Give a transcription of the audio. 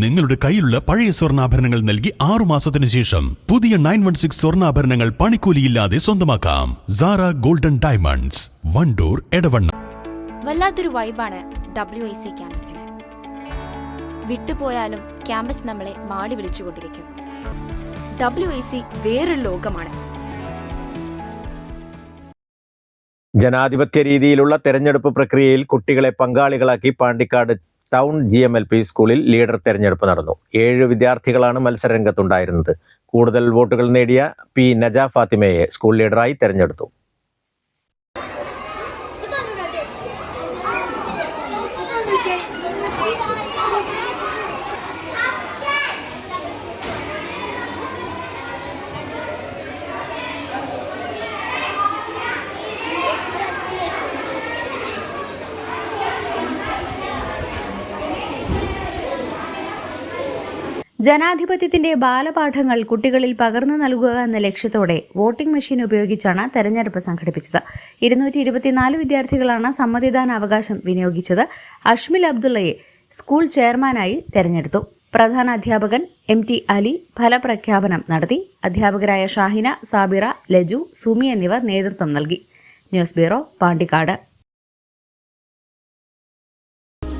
നിങ്ങളുടെ കയ്യിലുള്ള പഴയ സ്വർണാഭരണങ്ങൾ നൽകി ആറു മാസത്തിന് ശേഷം പുതിയ നയൻ വൺ സിക്സ് സ്വർണാഭരണങ്ങൾ പണിക്കൂലിയില്ലാതെ സ്വന്തമാക്കാം. Sara golden diamonds Wandoor Edavanna. വല്ലാത്തൊരു വൈബാണ് ഡബ്ല്യു ഐ സി ക്യാമ്പസിന്. വിട്ടുപോയാലും ക്യാമ്പസ് നമ്മളെ മാടി വിളിച്ചുകൊണ്ടിരിക്കും. ഡബ്ല്യു ഐ സി വേറൊരു ലോകമാണ്. ജനാധിപത്യ രീതിയിലുള്ള തെരഞ്ഞെടുപ്പ് പ്രക്രിയയിൽ കുട്ടികളെ പങ്കാളികളാക്കി Pandikkad town G M L P സ്കൂളിൽ ലീഡർ തെരഞ്ഞെടുപ്പ് നടന്നു. ഏഴ് വിദ്യാർത്ഥികളാണ് മത്സരരംഗത്തുണ്ടായിരുന്നത്. കൂടുതൽ വോട്ടുകൾ നേടിയ പി നജ ഫാത്തിമയെ സ്കൂൾ ലീഡറായി തെരഞ്ഞെടുത്തു. ജനാധിപത്യത്തിന്റെ ബാലപാഠങ്ങൾ കുട്ടികളിൽ പകർന്നു നൽകുക എന്ന ലക്ഷ്യത്തോടെ വോട്ടിംഗ് മെഷീൻ ഉപയോഗിച്ചാണ് തെരഞ്ഞെടുപ്പ് സംഘടിപ്പിച്ചത്. ഇരുന്നൂറ്റി ഇരുപത്തിനാല് വിദ്യാർത്ഥികളാണ് സമ്മതിദാന അവകാശം വിനിയോഗിച്ചത്. അഷ്മിൽ അബ്ദുള്ളയെ സ്കൂൾ ചെയർമാനായി തെരഞ്ഞെടുത്തു. പ്രധാന അധ്യാപകൻ എം ടി അലി ഫലപ്രഖ്യാപനം നടത്തി. അധ്യാപകരായ ഷാഹിന സാബിറ ലജു സുമി എന്നിവർ നേതൃത്വം നൽകി. News bureau Pandikkad.